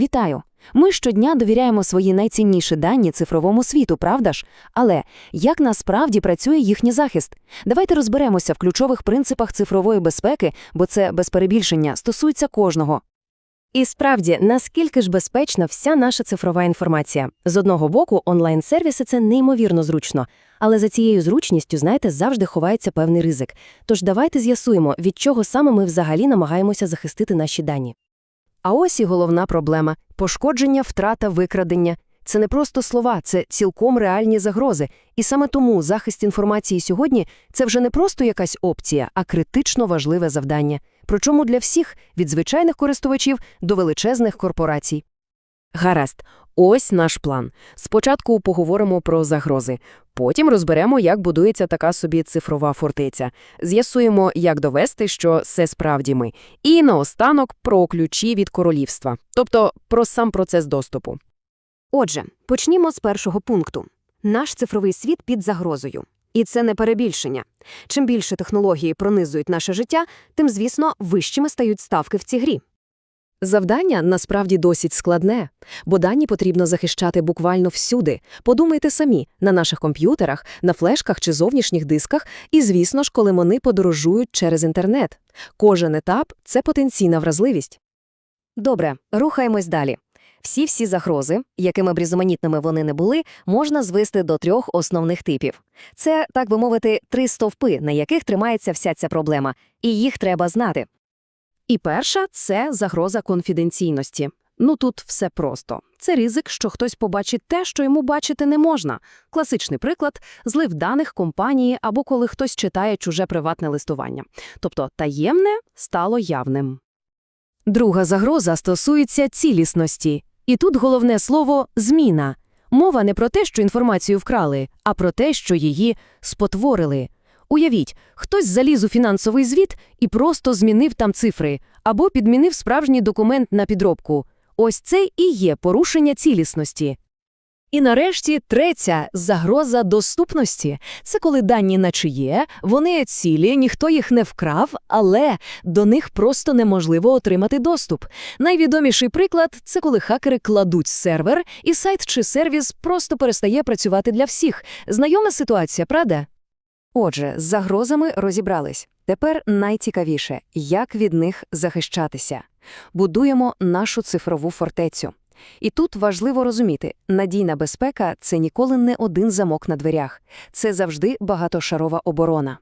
Вітаю! Ми щодня довіряємо свої найцінніші дані цифровому світу, правда ж? Але як насправді працює їхній захист? Давайте розберемося в ключових принципах цифрової безпеки, бо це без перебільшення стосується кожного. І справді, наскільки ж безпечна вся наша цифрова інформація? З одного боку, онлайн-сервіси це неймовірно зручно, але за цією зручністю, знаєте, завжди ховається певний ризик. Тож давайте з'ясуємо, від чого саме ми взагалі намагаємося захистити наші дані. А ось і головна проблема пошкодження, втрата, викрадення. Це не просто слова, це цілком реальні загрози. І саме тому захист інформації сьогодні це вже не просто якась опція, а критично важливе завдання. Причому для всіх від звичайних користувачів до величезних корпорацій. Гаразд, ось наш план. Спочатку поговоримо про загрози, потім розберемо, як будується така собі цифрова фортеця, з'ясуємо, як довести, що це справді ми, і наостанок про ключі від королівства, тобто про сам процес доступу. Отже, почнімо з першого пункту. Наш цифровий світ під загрозою. І це не перебільшення. Чим більше технології пронизують наше життя, тим, звісно, вищими стають ставки в цій грі. Завдання насправді досить складне, бо дані потрібно захищати буквально всюди. Подумайте самі на наших комп'ютерах, на флешках чи зовнішніх дисках, і, звісно ж, коли вони подорожують через інтернет. Кожен етап це потенційна вразливість. Добре, рухаємось далі. Всі-всі загрози, якими б різноманітними вони не були, можна звести до трьох основних типів. Це, так би мовити, три стовпи, на яких тримається вся ця проблема, і їх треба знати. І перша це загроза конфіденційності. Ну тут все просто. Це ризик, що хтось побачить те, що йому бачити не можна. Класичний приклад злив даних компанії або коли хтось читає чуже приватне листування. Тобто таємне стало явним. Друга загроза стосується цілісності. І тут головне слово зміна. Мова не про те, що інформацію вкрали, а про те, що її спотворили. Уявіть, хтось заліз у фінансовий звіт і просто змінив там цифри, або підмінив справжній документ на підробку. Ось це і є порушення цілісності. І нарешті третя загроза доступності. Це коли дані наче є, вони цілі, ніхто їх не вкрав, але до них просто неможливо отримати доступ. Найвідоміший приклад це коли хакери кладуть сервер, і сайт чи сервіс просто перестає працювати для всіх. Знайома ситуація, правда? Отже, з загрозами розібрались. Тепер найцікавіше, як від них захищатися. Будуємо нашу цифрову фортецю. І тут важливо розуміти, надійна безпека це ніколи не один замок на дверях, це завжди багатошарова оборона.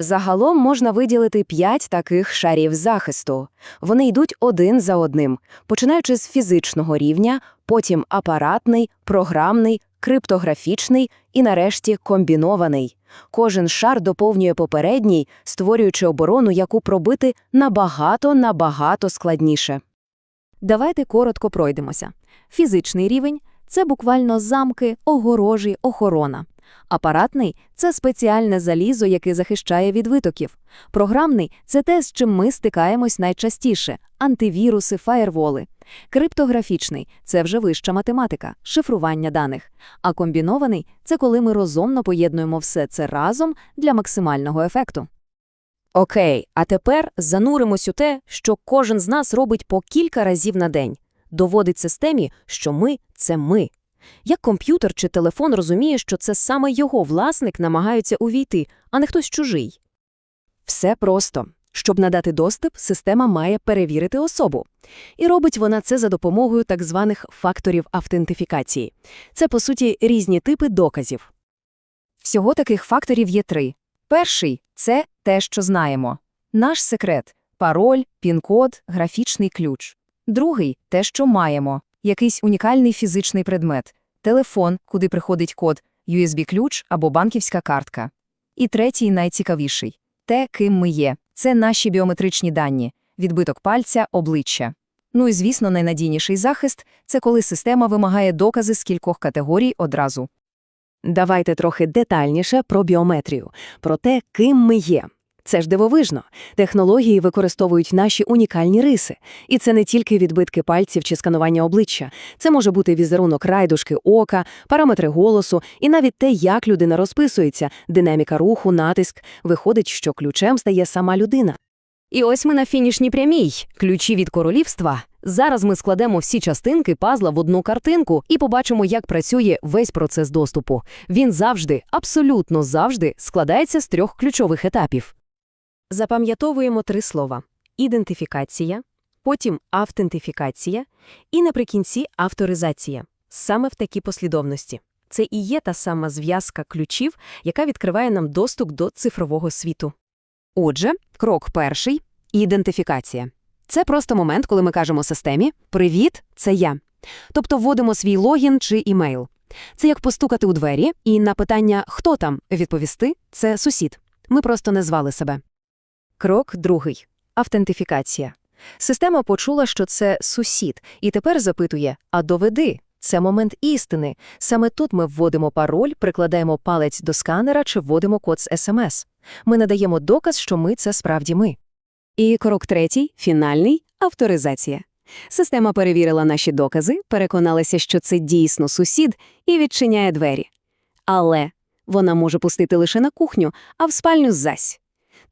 Загалом можна виділити п'ять таких шарів захисту. Вони йдуть один за одним, починаючи з фізичного рівня, потім апаратний, програмний, криптографічний і, нарешті, комбінований. Кожен шар доповнює попередній, створюючи оборону, яку пробити набагато-набагато складніше. Давайте коротко пройдемося. Фізичний рівень це буквально замки, огорожі, охорона. Апаратний це спеціальне залізо, яке захищає від витоків. Програмний це те, з чим ми стикаємось найчастіше антивіруси, фаєрволи. Криптографічний це вже вища математика, шифрування даних. А комбінований це коли ми розумно поєднуємо все це разом для максимального ефекту. Окей, а тепер зануримось у те, що кожен з нас робить по кілька разів на день. Доводить системі, що ми це ми. Як комп'ютер чи телефон розуміє, що це саме його власник намагається увійти, а не хтось чужий. Все просто. Щоб надати доступ, система має перевірити особу. І робить вона це за допомогою так званих факторів автентифікації. Це, по суті, різні типи доказів. Всього таких факторів є три. Перший це те, що знаємо. Наш секрет пароль, пін-код, графічний ключ. Другий те, що маємо. Якийсь унікальний фізичний предмет, телефон, куди приходить код, USB-ключ або банківська картка. І третій найцікавіший те, ким ми є. Це наші біометричні дані, відбиток пальця, обличчя. Ну і, звісно, найнадійніший захист це коли система вимагає докази з кількох категорій одразу. Давайте трохи детальніше про біометрію, про те, ким ми є. Це ж дивовижно. Технології використовують наші унікальні риси. І це не тільки відбитки пальців чи сканування обличчя. Це може бути візерунок райдушки ока, параметри голосу і навіть те, як людина розписується, динаміка руху, натиск. Виходить, що ключем стає сама людина. І ось ми на фінішній прямій. Ключі від королівства. Зараз ми складемо всі частинки пазла в одну картинку і побачимо, як працює весь процес доступу. Він завжди, абсолютно завжди, складається з трьох ключових етапів. Запам'ятовуємо три слова: ідентифікація, потім автентифікація і наприкінці авторизація. Саме в такій послідовності. Це і є та сама зв'язка ключів, яка відкриває нам доступ до цифрового світу. Отже, крок перший – ідентифікація. Це просто момент, коли ми кажемо системі «Привіт, це я». Тобто вводимо свій логін чи імейл. Це як постукати у двері і на питання «Хто там?» відповісти – це сусід. Ми просто не звали себе. Крок другий – автентифікація. Система почула, що це сусід, і тепер запитує «А доведи?» Це момент істини. Саме тут ми вводимо пароль, прикладаємо палець до сканера чи вводимо код з СМС. Ми надаємо доказ, що ми – це справді ми. І крок третій – фінальний – авторизація. Система перевірила наші докази, переконалася, що це дійсно сусід, і відчиняє двері. Але вона може пустити лише на кухню, а в спальню зась.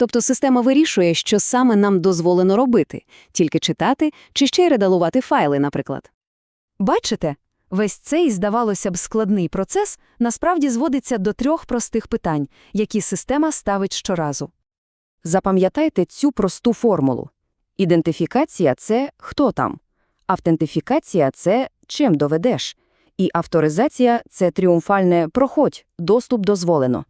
Тобто система вирішує, що саме нам дозволено робити – тільки читати чи ще й редалувати файли, наприклад. Бачите? Весь цей, здавалося б, складний процес насправді зводиться до трьох простих питань, які система ставить щоразу. Запам'ятайте цю просту формулу. Ідентифікація – це «хто там?», автентифікація – це «чим доведеш?», і авторизація – це тріумфальне «проходь, доступ дозволено».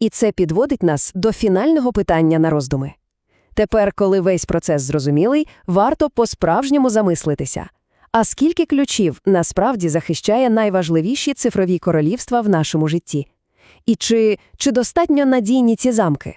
І це підводить нас до фінального питання на роздуми. Тепер, коли весь процес зрозумілий, варто по-справжньому замислитися. А скільки ключів насправді захищає найважливіші цифрові королівства в нашому житті? І чи, чи достатньо надійні ці замки?